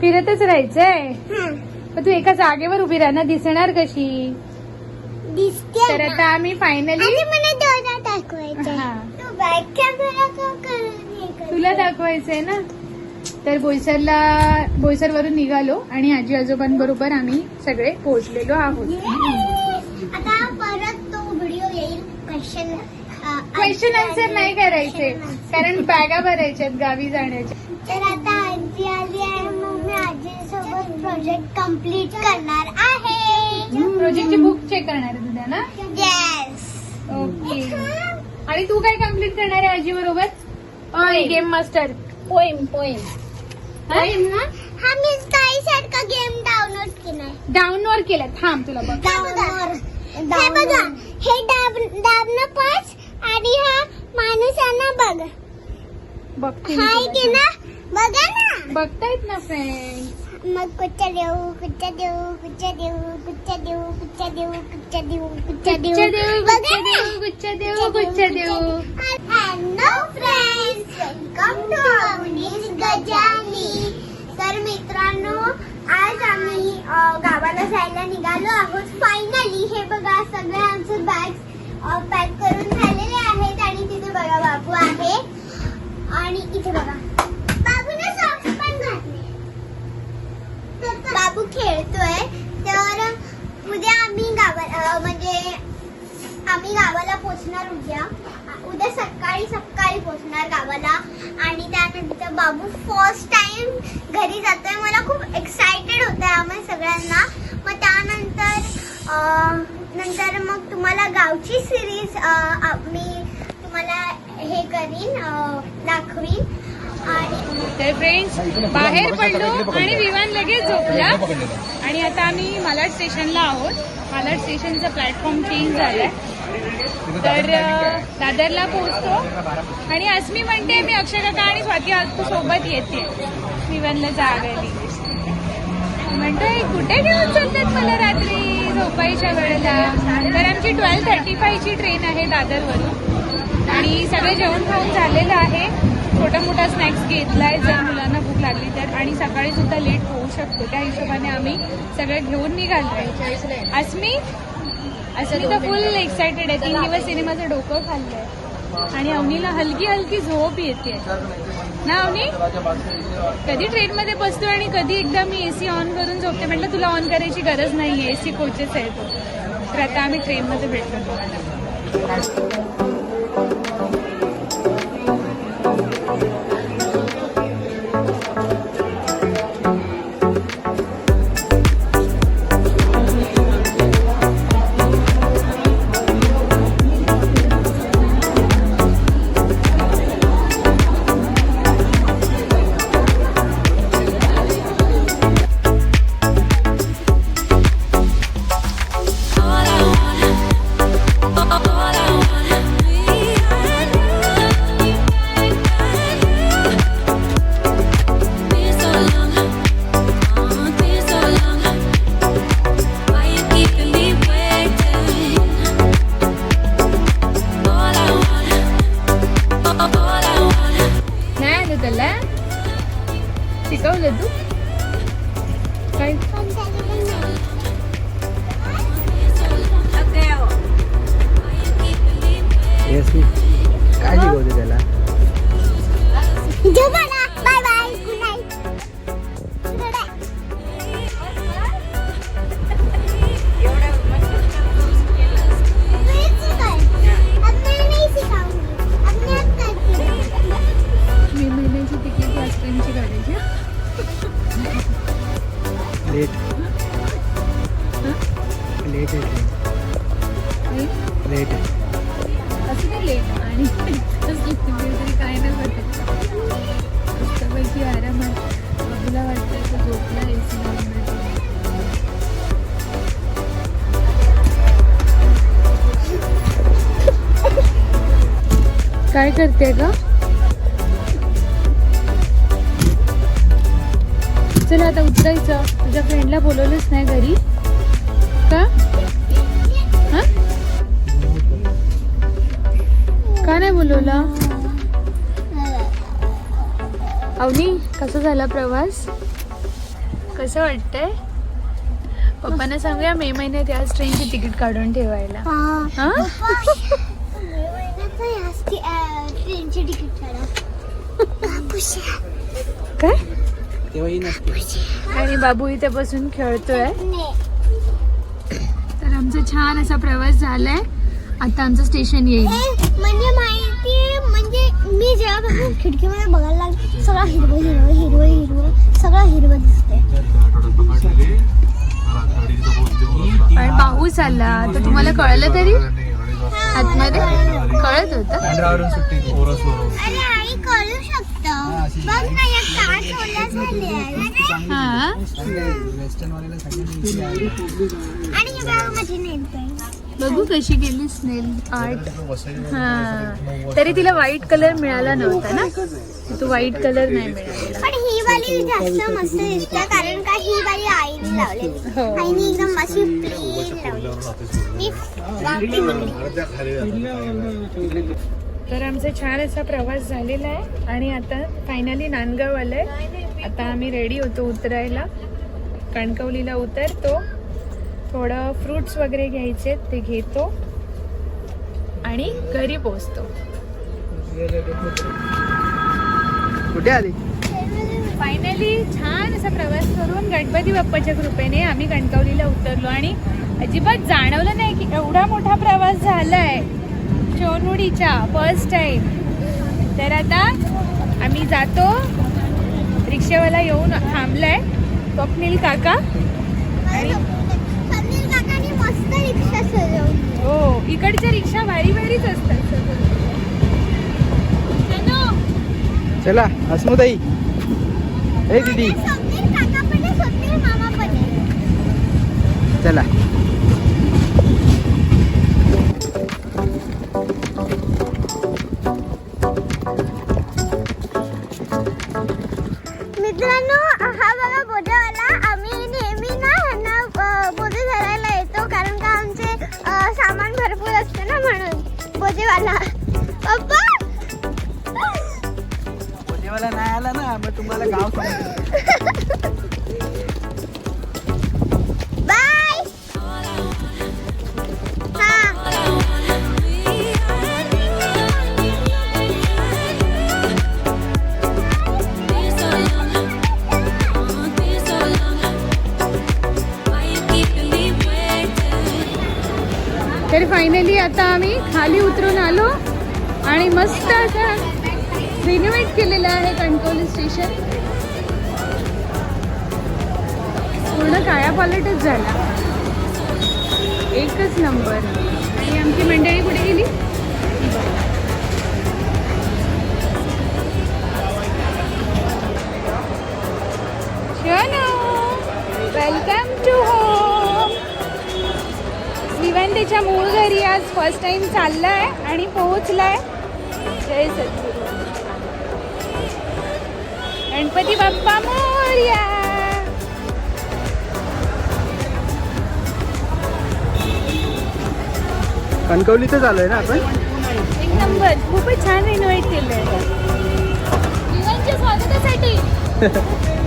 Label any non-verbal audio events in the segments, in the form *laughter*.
फिरतच राहायचंय? हा. तू एका जागेवर उभी राहणार दिसणार कशी? दिसते तर. आता आम्ही फायनली आणि मला दोरा दाखवायचा हा. तू बॅग कॅमेरा का करून हे करते? तुला दाखवायचंय ना तर बोईसरला बोईसर वरून निघालो आणि आजी आजोबांबरोबर आम्ही सगळे पोहोचलेलो आहोत Yes! आता परत तो व्हिडिओ येईल क्वेश्चन क्वेश्चन आन्सर नाही करायचे कारण बॅगा भरायच्यात गावी जाण्याच्या तर आता आजी आली आहे मग मी आजीसोबत प्रोजेक्ट कंप्लीट करणार आहे प्रोजेक्टची बुक चेक करणार आहे तुझ्या ना ओके आणि तू काय कंप्लीट करणार आहे आजी बरोबर? गेम मास्टर पोएम पोएम हा? मी काही सारखा गेम डाउनलोड केलाय. डाऊनवर केलं थांब तुला बघ. डाउनलोड हे बघा हे दाबणं पाच आणि हा माणूस आहे ना बघ. बघते मी हाय. की ना? बघा ना. बघतायत ना फ्रेंड मग कुठच्या देऊ कुठच्या देऊ कुठच्या देऊ कुठच्या देऊ कुठच्या देऊ कुठच्या देऊ कुठच्या गुच्छ देऊ देऊ बघा गुच्छ. देऊ गुच्छ देऊ गुच्छ देऊ hello friends welcome to Avnish Gajani तर मित्रांनो आज आम्ही गावाला जायला निघालो आहोत फायनली हे बघा सगळे आमचे बॅग्स पॅक करून झालेले आहेत आणि तिथे बघा बाबू आहे आणि इथे बघा बाबूने सॉक्स पण घातले बाबू खेळतोय तर उद्या आम्ही गावा म्हणजे आम्ही गावाला पोचणार उद्या. उद्या सकाळी सकाळी पोचणार गावाला. आणि त्यानंतर बाबू फर्स्ट टाइम घरी जातोय. मला खूप एक्साइटेड होत आहे आम्ही सगळ्यांना. मग त्यानंतर नंतर मग तुम्हाला गावची सिरीज मी तुम्हाला हे करीन दाखवीन. तर फ्रेंड्स बाहेर पडलो आणि विमान लगेच झोपला. आणि आता आम्ही मालाड स्टेशनला आहोत. मालाड स्टेशनचा प्लॅटफॉर्म चेंज झालाय. तर दादरला पोहोचतो. आणि अस्मी म्हणते मी अक्षय काका आणि स्वाती आत्तू सोबत येते. विमानला जागायला म्हणतोय कुठे घेऊन चालतात मला रात्री झोपायच्या वेळेला? तर आमची ट्वेल्व थर्टी फायची ट्रेन आहे दादरवरून. आणि सगळे जेवण खाऊन झालेलं आहे. छोटा मोठा स्नॅक्स घेतलाय जर मुलांना भूक लागली तर आणि सकाळी सुद्धा लेट होऊ शकतो. त्या हिशोबाने आम्ही सगळं घेऊन निघालो. अस्मी? अस्मी तर फुल एक्सायटेड आहे. तीन दिवस सिनेमाचं डोकं खाल्लंय. आणि अवनीला हलकी हलकी झोप येते ना अवनी? कधी ट्रेन मध्ये बसतो आणि कधी एकदा मी एसी ऑन करून झोपते? म्हटलं तुला ऑन करायची गरज नाही एसी कोचेस आहे तो तर आता आम्ही ट्रेन मध्ये भेटलो. करते का चला आता उतरायचं. तुझ्या फ्रेंडला बोलवलंच नाही घरी. का? हा? का नाही बोलवला? अवनी कसा झाला प्रवास? कसं वाटतंय? पप्पांना सांगूया मे महिन्यात याच ट्रेनची तिकीट काढून ठेवायला. हा. ट्रेनची तिकीट काढा काय तेव्हाही नसते आणि बाबू इथे बसून खेळतोय नाही तर आमचा छान असा प्रवास झालाय आता आमचं स्टेशन येईल म्हणजे माहिती म्हणजे मी जेव्हापासून खिडकीमध्ये बघायला लागले सगळं हिरवं हिरवं हिरवं हिरवं सगळं हिरवं दिसतंय पण पाऊस आला तर तुम्हाला कळलं तरी आतमध्ये कळत होतं? सुट्टी अरे आई कळू शकतं. बघ ना या काच ओल्या झाल्या हा? वेस्टर्न वाल्याला सगळ्यांनी आणि हे बघ माझी नेल बघू कशी गेली स्नेल आर्ट. हा. तरी तिला व्हाईट कलर मिळाला नव्हता ना? तो व्हाईट कलर नाही मिळाला. पण ही वाली जास्त मस्त ही वाली आईने लावलेली हो. आईने एकदम अशी प्लेन लावली मी तर आमचा छान असा प्रवास झालेला आहे. आणि आता फायनली नांदगाव आलंय. आता आम्ही रेडी होतो उतरायला. कणकवलीला उतरतो. थोडं फ्रुट्स वगैरे घ्यायचे ते घेतो. आणि घरी पोचतो कुठे आली? फायनली छान असा प्रवास करून गणपती बाप्पाच्या कृपेने आम्ही कणकवलीला उतरलो आणि अजिबात जाणवलं नाही की एवढा मोठा प्रवास झालाय. चोनुडीच्या फर्स्ट टाइम तर आता आम्ही जातो. रिक्षावाला येऊन थांबलाय. स्वप्नील काका. आणि समीर काकांनी मस्त रिक्षा सजवली हो इकडच्या रिक्षा भारी भारीच असतात. चलो. चला अस्मुताई हे दीदी. चला. आता आम्ही खाली उतरून आलो आणि मस्त असं रिनोव्हेट केलेलं आहे कणकवली स्टेशन. पूर्ण कायापालटच झाला. एकच नंबर आणि आमची मंडळी कुठे गेली? वेलकम टू होम इव्हन मूळ आज फर्स्ट टाइम चाललाय आणि पोहोचलाय. जय सद्गुरू गणपती बाप्पा मोरया. कणकवलीतच आलोय ना आपण? एक नंबर. खूपच छान रिनोव्हेट केलंय. इव्हनच्या स्वागतासाठी. *laughs*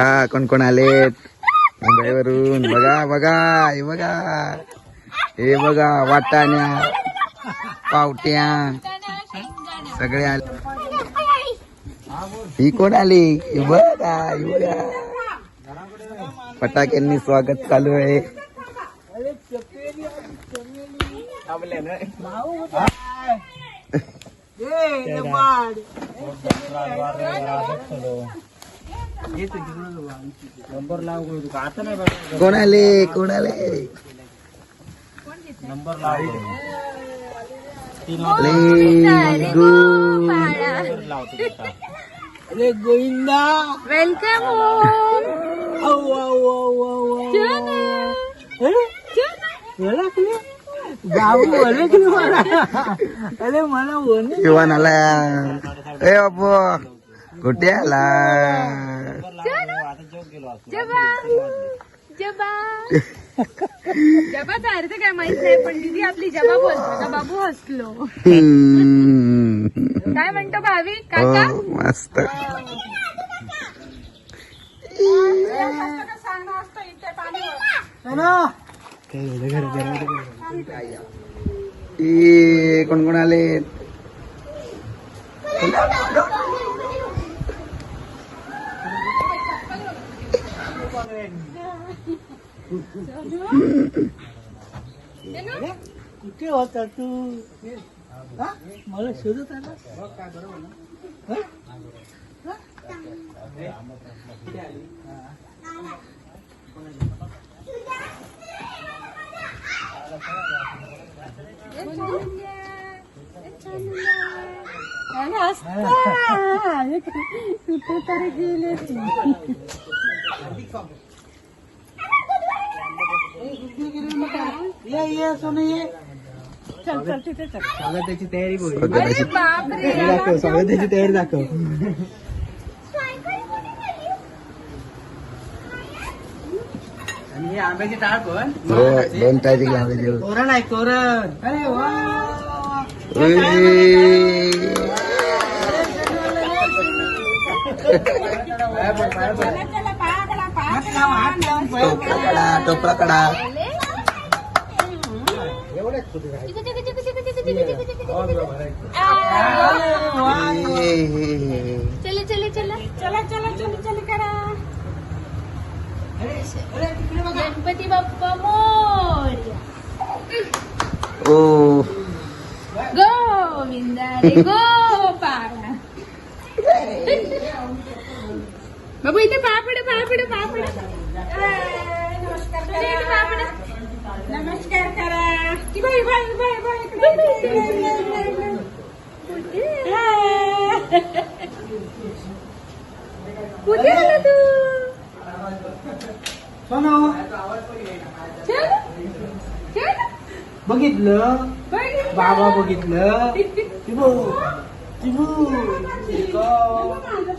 बघा कोण कोण आलेत. मुंबईवरून. बघा बघा हे बघा. हे बघा वाटाण्या पावट्या. सगळे आले. ही कोण आली? हे बघा हे बघा. फटाक्यांनी स्वागत चालू आहे. *laughs* कोण आले कोण आले Let's go. अरे गोविंदा वेलकम आऊ आऊ आऊ आऊ अरे ओळखले मला. अरे मला ओळख शिवान आला. ए बाबू कुठे आला? जबा जबा *laughs* जबाचा अर्थ काय माहीत नाही पण दीदी आपली जबा बोलतो. का बाबू हसलो. हम्म. काय म्हणतो भावी? काका? हो. मस्त ए, कोण कोण आले कुठे होता तू? मला शोधत आला? हा? ये ये सोनं ये चल चल तिथे चल स्वागताची तयारी दाखव स्वागताची तयारी दाखव आणि आंब्याची टाळ पण दोन टायची लावायचे तोरण आहे. तोरण अरे वा टोपला कडा टोपला कडा चले चले चला. चला चला चला चला करा. गणपती बाप्पा मोरया ओ. गोविंदा रे गोपाळा *laughs* बाबू इथे पापड पापड पापड नमस्कार नमस्कार करा. की बाई बाई बाई बाई कुठे आला तू सोनो चल चल बघितलं? बघितलं. बाबा बघितलं? टिबू टिबू आता दे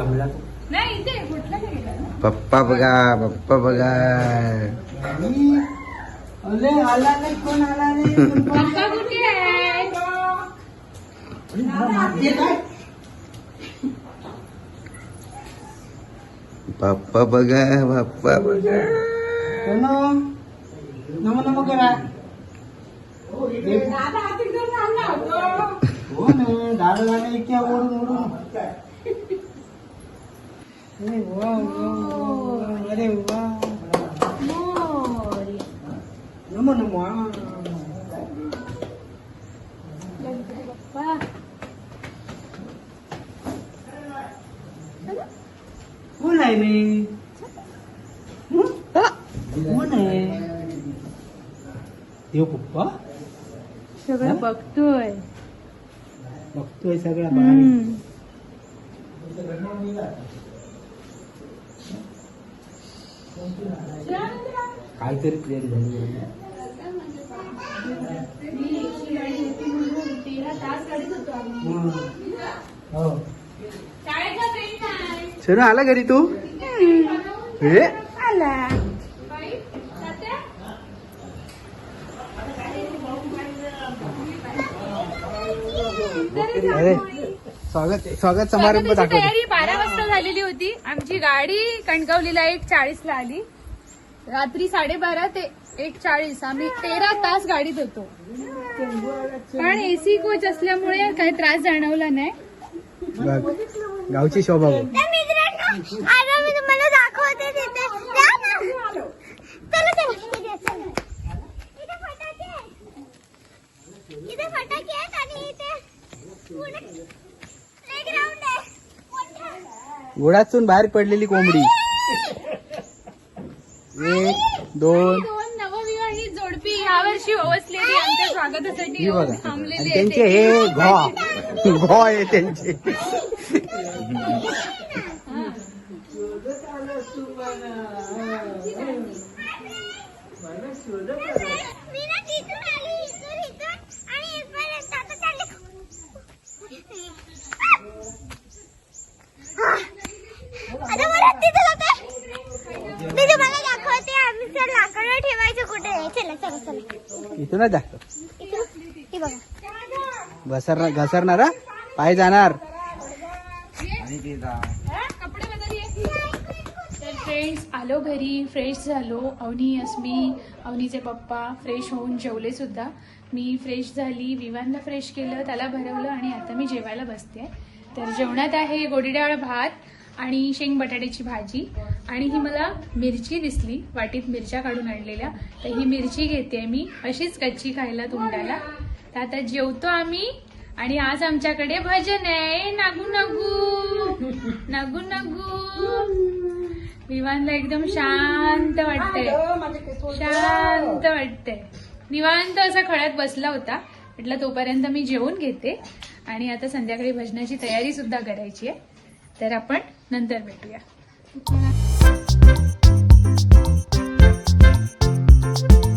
थांब दमला तू नाही इथे कुठला नाही गेला ना? पप्पा बघा पप्पा बघा. आणि अरे आला नाही कोण आला रे? *laughs* पप्पा कुठे आहे काय? पप्पा बघा पप्पा बघा. सोनो नमो नमो करा. दादा हाती घेऊन आणला होतो. हो ना दादा दादा इतक्या ओढून ओढून अरे वा वा, वा, अरे वा मोरया. नमो नमो हा. बाप्पा कोण आहे मी कोण आहे देव पप्पा सगळं बघतोय बघतोय सगळा बाहेर हम्म. काहीतरी प्लेट झाली हो. सोनू आला घरी तू? हे अरे. स्वागत स्वागत समारंभ स्वागताची दाखव तयारी बारा वाजता झालेली होती. आमची गाडी कणकवलीला एक चाळीस ला आली. रात्री साडेबारा ते एक चाळीस. आम्ही तेरा तास गाडीत होतो. पण एसी कोच असल्यामुळे काही त्रास जाणवला नाही. बघ गावची शोभा बघ. तर मित्रांनो आता मी तुम्हाला दाखवते तिथे. जा ना. चला चला. इथे चला. इथे फटाके आहेत. इथे फटाके आहेत आणि इथे आहे मोठं. गोडातून बाहेर पडलेली कोंबडी. एक दोन. दोन नवविवाहित जोडपी यावर्षी ओवसलेली आमच्या स्वागतासाठी ही येऊन बघा आणि थांबलेली त्यांचे हे घॉ घॉ आहे त्यांचे मी ना तिथून आली इथून इथून आणि इथपर्यंत आता चालले आता परत तिथे जाते मी तुम्हाला दाखवते आम्ही सर लाकडं ठेवायचं कुठे चला चला इथूनच हे बघा. घसरणार घसरणारा पाय जाणार. तर फ्रेंड्स आलो घरी फ्रेश झालो. अवनी अस्मी अवनीचे पप्पा फ्रेश होऊन जेवले सुद्धा. मी फ्रेश झाली विवानला फ्रेश केलं त्याला भरवलं आणि आता मी जेवायला बसते. तर जेवणात आहे गोडी डाळ भात. आणि शेंग बटाट्याची भाजी. आणि ही मला मिरची दिसली वाटीत मिरच्या काढून आणलेल्या. तर ही मिरची घेते मी. अशीच कच्ची खायला तोंडाला. तर आता जेवतो आम्ही. आणि आज आमच्याकडे भजन आहे. नागू नागू. नागू नागू. विवानला एकदम शांत वाटतंय. शांत वाटतंय. निवांत असा खळ्यात बसला होता. म्हटलं तोपर्यंत मी जेवून घेते. आणि आता संध्याकाळी भजनाची तयारी सुद्धा करायची आहे. तर आपण नंतर भेटूया Thank you.